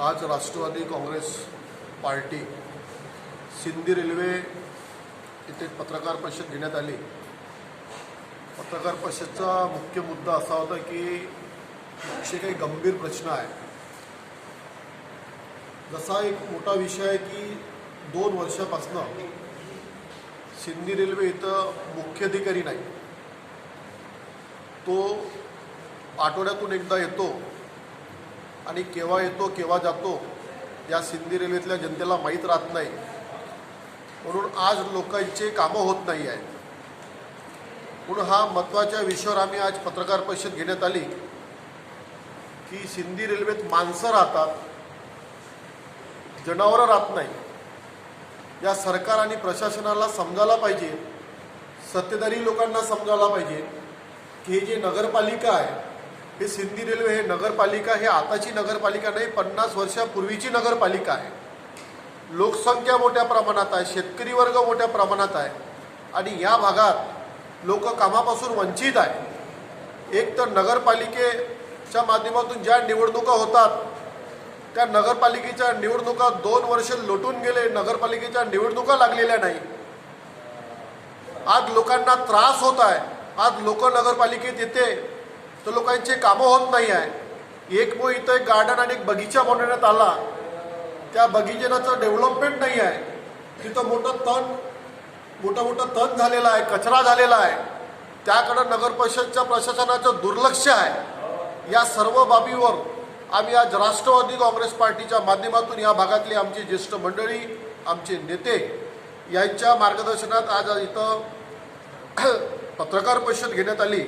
आज Rashtravadi Congress party Sindi railway इथे पत्रकार परिषद घेण्यात आली. पत्रकार परिषदचा मुख्य मुद्दा असा होता की असे काही गंभीर प्रश्न आहे. जसा एक मोठा विषय आहे की दोन वर्षापासनं सिंधी रेल्वे इथं मुख्याधिकारी नाही. तो आठवड्यातून एकदा येतो. आणि केव्हा येतो केव्हा जातो या सिंधी रेल्वेतल्या जनतेला माहीत राहत नाही. म्हणून आज लोकांचे कामं होत नाही आहेत. म्हणून हा महत्त्वाच्या विषयावर आम्ही आज पत्रकार परिषद घेण्यात आली की सिंधी रेल्वेत माणसं राहतात जनावरं राहत नाही. या सरकार आणि प्रशासनाला समजायला पाहिजे सत्तेधारी लोकांना समजायला पाहिजे की हे जे नगरपालिका आहे हे सिंधी रेल्वे हे नगरपालिका हे आताची नगरपालिका नाही पन्नास वर्षापूर्वीची नगरपालिका आहे. लोकसंख्या मोठ्या प्रमाणात आहे शेतकरी वर्ग मोठ्या प्रमाणात आहे. आणि या भागात लोक कामापासून वंचित आहे एक तर नगरपालिकेच्या माध्यमातून ज्या निवडणुका होतात त्या नगरपालिकेच्या निवडणुका दोन वर्ष लोटून गेले नगरपालिकेच्या निवडणुका लागलेल्या नाही. आज लोकांना त्रास होत आहे. आज लोक नगरपालिकेत येते तर लोकांचे कामं होत नाही आहे. एक मो इथं एक गार्डन आणि एक बगीचा बनवण्यात आला. त्या बगीचेनाचं डेव्हलपमेंट नाही आहे. तिथं मोठं तण मोठं मोठं तण झालेलं आहे कचरा झालेला आहे. त्याकडं नगर परिषदच्या प्रशासनाचं दुर्लक्ष आहे. या सर्व बाबीवर आम्ही आज राष्ट्रवादी काँग्रेस पार्टीच्या माध्यमातून या भागातली आमची ज्येष्ठ मंडळी आमचे नेते यांच्या मार्गदर्शनात आज इथं पत्रकार परिषद घेण्यात आली.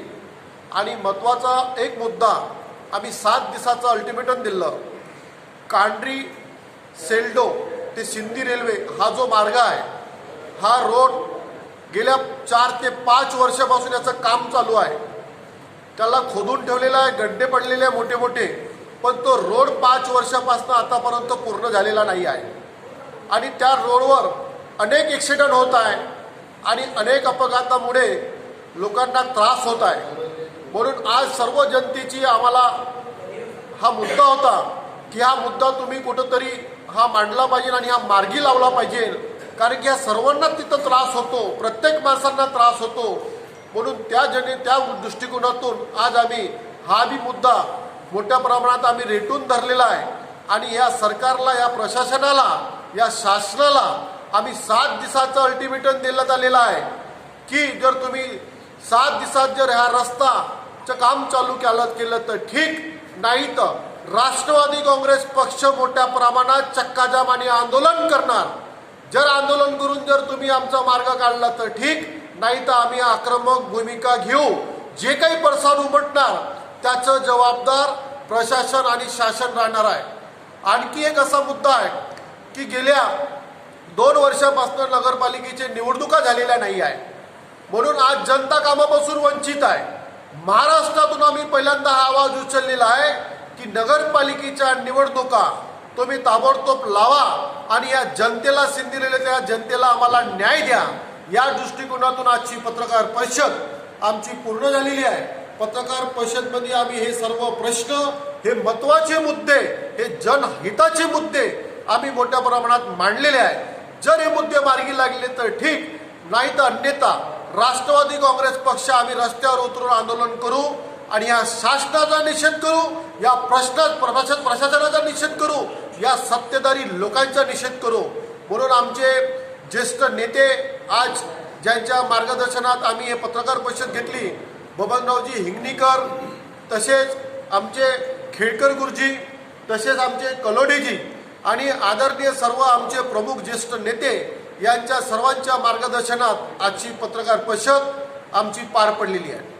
आणि महत्त्वाचा एक मुद्दा आम्ही सात दिवसाचं अल्टिमेटम दिलं. कांड्री सेल्डो ते सिंधी रेल्वे हा जो मार्ग आहे हा रोड गेल्या चार ते पाच वर्षापासून याचं काम चालू आहे. त्याला खोदून ठेवलेला आहे गड्डे पडलेले आहे मोठे मोठे पण तो रोड पाच वर्षापासून आतापर्यंत पूर्ण झालेला नाही आहे. आणि त्या रोडवर अनेक ॲक्सिडंट होत आहे आणि अनेक अपघातामुळे लोकांना त्रास होत आहे. म्हणून आज सर्व जनतेची आम्हाला हा मुद्दा होता की हा मुद्दा तुम्ही कुठंतरी हा मांडला पाहिजे आणि हा मार्गी लावला पाहिजे. कारण की या सर्वांना तिथं त्रास होतो प्रत्येक माणसांना त्रास होतो. म्हणून त्या जने त्या दृष्टिकोनातून आज आम्ही हा बी मुद्दा मोठ्या प्रमाणात आम्ही रेटून धरलेला आहे. आणि या सरकारला या प्रशासनाला या शासनाला आम्ही सात दिवसाचं अल्टिमेटम देण्यात आलेलं आहे की जर तुम्ही सात दिवसात जर हा चं काम चालू केलं केलं तर ठीक. नाही तर राष्ट्रवादी काँग्रेस पक्ष मोठ्या प्रमाणात चक्काजाम आणि आंदोलन करणार. जर आंदोलन करून जर तुम्ही आमचा मार्ग काढला तर ठीक. नाही तर आम्ही आक्रमक भूमिका घेऊ. जे काही पडसाद उमटणार त्याचं जबाबदार प्रशासन आणि शासन राहणार आहे. आणखी एक असा मुद्दा आहे की गेल्या दोन वर्षापासून नगरपालिकेचे निवडणुका झालेल्या नाही आहे म्हणून आज जनता कामापासून वंचित आहे. महाराष्ट्रातून आम्ही पहिल्यांदा हा आवाज उचललेला आहे की नगरपालिकेच्या निवडणुका तुम्ही ताबडतोब लावा आणि या जनतेला सिंधिलेल्या त्या जनतेला आम्हाला न्याय द्या. या दृष्टिकोनातून आजची पत्रकार परिषद आमची पूर्ण झालेली आहे. पत्रकार परिषदमध्ये आम्ही हे सर्व प्रश्न हे महत्त्वाचे मुद्दे हे जनहिताचे मुद्दे आम्ही मोठ्या प्रमाणात मांडलेले आहे जर हे मुद्दे मार्गी लागले तर ठीक नाही तर अन्यथा राष्ट्रवादी काँग्रेस पक्ष आम्ही रस्त्यावर उतरून आंदोलन करू आणि या शासनाचा निषेध करू या प्रश्न प्रशासन प्रशासनाचा निषेध करू या सत्तेधारी लोकांचा निषेध करू. म्हणून आमचे ज्येष्ठ नेते आज ज्यांच्या मार्गदर्शनात आम्ही हे पत्रकार परिषद घेतली बबनरावजी हिंगणीकर तसेच आमचे खेडकर गुरुजी तसेच आमचे कलोडीजी आणि आदरणीय सर्व आमचे प्रमुख ज्येष्ठ नेते यांच्या सर्वांच्या मार्गदर्शनात आजची पत्रकार परिषद आमची पार पडलेली आहे.